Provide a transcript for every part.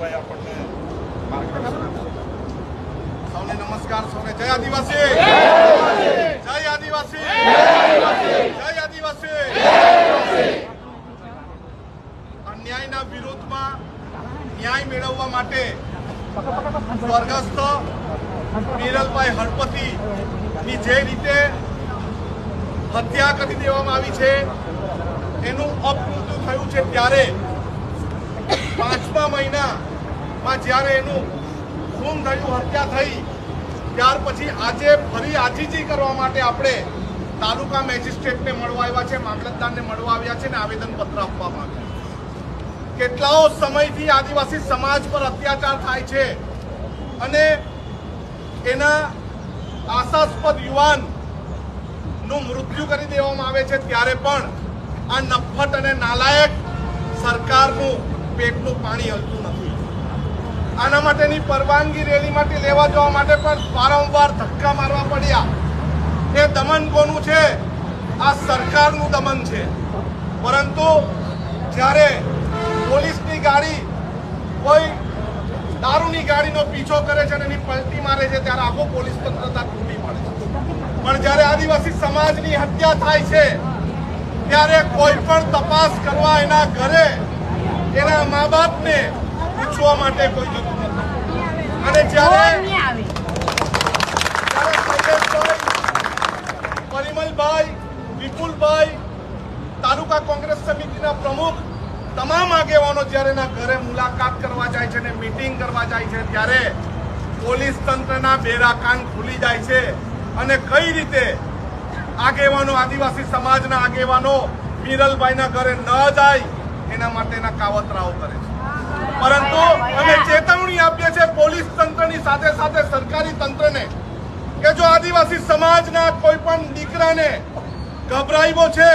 મિનલભાઈ આપણને સૌને નમસ્કાર, સૌને જય આદિવાસી! જય આદિવાસી! જય આદિવાસી! અન્યાયના વિરોધમાં ન્યાય મેળવવા માટે સ્વર્ગસ્થ બિરલભાઈ હળપતિ ની જે રીતે હત્યા કરી દેવામાં આવી છે, એનું અપમૃત્યુ થયું છે ત્યારે પાંચમા મહિનામાં જ્યારે એનું ખૂન થયું, હત્યા થઈ, ત્યાર પછી આજે ફરી આજીજી કરવા માટે આપણે તાલુકા મેજિસ્ટ્રેટને મળવા આવ્યા છે, મામલતદારને મળવા આવ્યા છે ને આવેદનપત્ર આપવા આવ્યા કેટલાઓ સમયથી આદિવાસી સમાજ પર અત્યાચાર થાય છે અને એના આશાસ્પદ યુવાનનું મૃત્યુ કરી દેવામાં આવે છે, ત્યારે પણ આ નફ્ફટ અને નાલાયક સરકારનું પેટનું પાણી હલતું નથી. આના માટેની પરવાનગી રેલી માટે લેવા જવા માટે પણ વારંવાર ધક્કા મારવા પડ્યા. એ દમન કોનું છે? આ સરકારનું દમન છે. પરંતુ જ્યારે પોલીસની ગાડી કોઈ દારૂની ગાડીનો પીછો કરે છે અને એની પલટી મારે છે, ત્યારે આખો પોલીસ તંત્રતા તૂટી પડે છે. પણ જ્યારે આદિવાસી સમાજની હત્યા થાય છે, ત્યારે કોઈ પણ તપાસ કરવા એના ઘરે એના મા બાપને પૂછવા માટે કોઈ જતું નથી. અને જ્યારે પરિમલભાઈ વિપુલભાઈ તાલુકા કોંગ્રેસ સમિતિના પ્રમુખ તમામ આગેવાનો જ્યારે એના ઘરે મુલાકાત કરવા જાય છે અને મીટિંગ કરવા જાય છે ત્યારે પોલીસ તંત્રના બેરા કાન ખુલી જાય છે. અને કઈ રીતે આગેવાનો આદિવાસી સમાજના આગેવાનો મિરલભાઈના ઘરે ન જાય એના માટેના કાવતરાઓ કરે છે. પરંતુ અમે ચેતવણી આપીએ છીએ પોલીસ તંત્રની સાથે સાથે સરકારી તંત્રને કે જો આદિવાસી સમાજના કોઈ પણ દીકરાને ગભરાવ્યો છે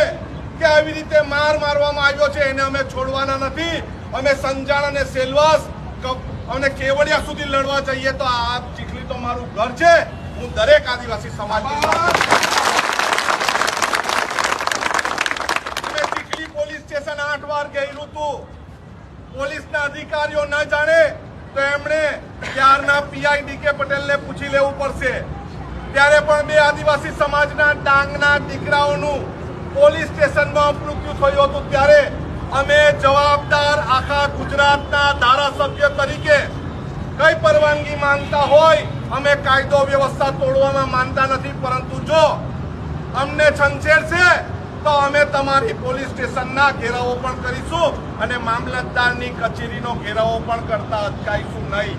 કે આવી રીતે માર મારવામાં આવ્યો છે એને અમે છોડવાના નથી. અમે સંજાણ અને સેલવાસ અને કેવડિયા સુધી લડવા જઈએ તો આ ચીખલી તો મારું ઘર છે. હું દરેક આદિવાસી સમાજ ચીખલી પોલીસ સ્ટેશન આઠ વાર ગયેલું હતું પોલીસના અધિકારીઓ ન જાણે તો એમણે ત્યારના પીઆઈ ડીકે પટેલને પૂછી લેવું પડશે. ત્યારે પણ બે આદિવાસી સમાજના ડાંગના દીકરાઓનું પોલીસ સ્ટેશનમાં મૃત્યુ થયું હતું. ત્યારે અમે જવાબદાર આખા ગુજરાતના ધારાસભ્ય તરીકે કઈ પરવાનગી માંગતા હોય, અમે કાયદો વ્યવસ્થા તોડવામાં માનતા નથી. પરંતુ જો અમને છંછેડશે તો અમે તમારી પોલીસ સ્ટેશનના ઘેરાવો પણ કરીશું અને મામલતદારની કચેરીનો ઘેરાવો પણ કરતા અટકાઈશું નહીં.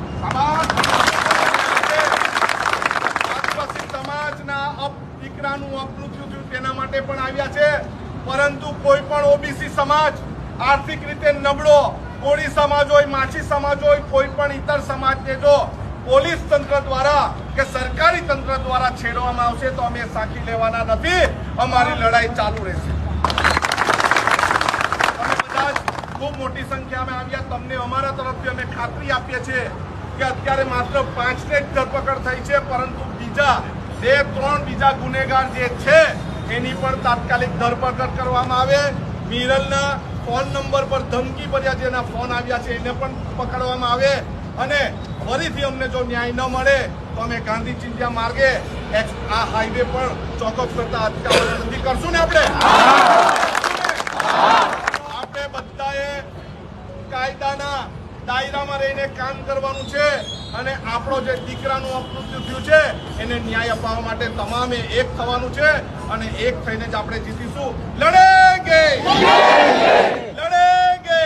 સમાજના અપ દીકરાનું થયું તેના માટે પણ આવ્યા છે. પરંતુ કોઈ પણ ઓબીસી સમાજ આર્થિક રીતે નબળો, કોળી સમાજ હોય, માછી સમાજ હોય, કોઈ પણ ઇતર સમાજને જો પોલીસ તંત્ર દ્વારા કે સરકારી તંત્ર દ્વારા છેડવામાં આવશે તો અમે સાખી લેવાના નથી. અમારી લડાઈ ચાલુ રહેશે. ખૂબ મોટી સંખ્યામાં આવ્યા. તમને અમારા તરફથી અમે ખાતરી આપીએ છીએ કે અત્યારે માત્ર પાંચને જ ધરપકડ થઈ છે, પરંતુ બીજા બે ત્રણ બીજા ગુનેગાર જે છે, એની પણ તાત્કાલિક ધરપકડ કરવામાં આવે. મિરલના ફોન નંબર પર ધમકી ભર્યા જેના ફોન આવ્યા છે, એને પણ પકડવામાં આવે. અને ફરીથી અમને જો ન્યાય ન મળે, તો અમે ગાંધી ચિંતા માર્ગે આ હાઈવે પર ચોકઅપ કરતા અટકાવવાની કરશું ને આપણે? આપણે બધાએ કાયદાના દાયરામાં રહીને કામ કરવાનું છે અને આપણો જે દીકરાનું અપમૃત્યુ થયું છે, એને ન્યાય અપાવવા માટે તમામે એક થવાનું છે અને એક થઈને જ આપણે જીતીશું. લડેંગે! લડેંગે!